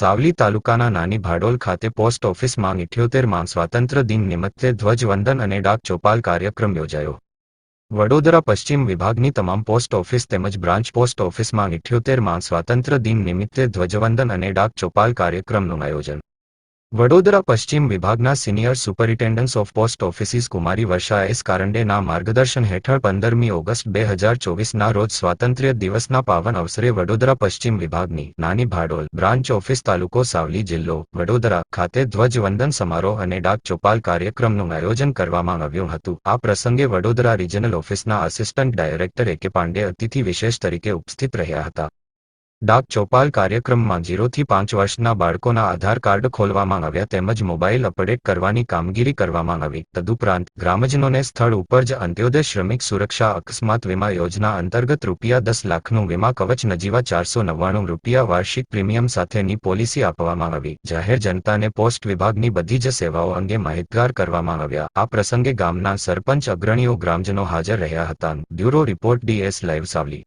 સાવલી તાલુકાના નાની ભાડોલ ખાતે પોસ્ટ ઓફિસમાં ઇઠ્યોતેરમાં સ્વાતંત્ર્ય દિન નિમિત્તે ધ્વજવંદન અને ડાક ચોપાલ કાર્યક્રમ યોજાયો. વડોદરા પશ્ચિમ વિભાગની તમામ પોસ્ટ ઓફિસ તેમજ બ્રાન્ચ પોસ્ટ ઓફિસમાં ઇઠ્યોતેરમાં સ્વાતંત્ર્ય દિન નિમિત્તે ધ્વજવંદન અને ડાક ચોપાલ કાર્યક્રમનું આયોજન. વડોદરા પશ્ચિમ વિભાગના senior superintendent of post offices Kumari Varsha S કારંડેના માર્ગદર્શન હેઠળ પંદરમી ઓગસ્ટ બે હજાર ચોવીસના રોજ સ્વાતંત્ર્ય દિવસના પાવન અવસરે વડોદરા પશ્ચિમ વિભાગની નાની ભાડોલ બ્રાન્ચ ઓફિસ તાલુકો સાવલી જિલ્લો વડોદરા ખાતે ધ્વજવંદન સમારોહ અને ડાક ચોપાલ કાર્યક્રમનું આયોજન કરવામાં આવ્યું હતું. આ પ્રસંગે વડોદરા રિજનલ ઓફિસના assistant director A K Pandey અતિથિ વિશેષ તરીકે ઉપસ્થિત રહ્યા હતા. ડાક ચોપાલ કાર્યક્રમમાં જીરોથી પાંચ વર્ષના બાળકોના આધાર કાર્ડ ખોલવામાં આવ્યા તેમજ મોબાઈલ અપડેટ કરવાની કામગીરી કરવામાં આવી. તદુપરાંત, ગ્રામજનોને સ્થળ ઉપર જ અંત્યોદય શ્રમિક સુરક્ષા અકસ્માત વીમા યોજના અંતર્ગત રૂપિયા દસ લાખનું વીમા કવચ નજીવા ચારસો નવ્વાણું રૂપિયા વાર્ષિક પ્રીમિયમ સાથેની પોલિસી આપવામાં આવી. જાહેર જનતાને પોસ્ટ વિભાગની બધી જ સેવાઓ અંગે માહિતગાર કરવામાં આવ્યા. આ પ્રસંગે ગામના સરપંચ અગ્રણીઓ ગ્રામજનો હાજર રહ્યા હતા. Bureau report DS live Savli.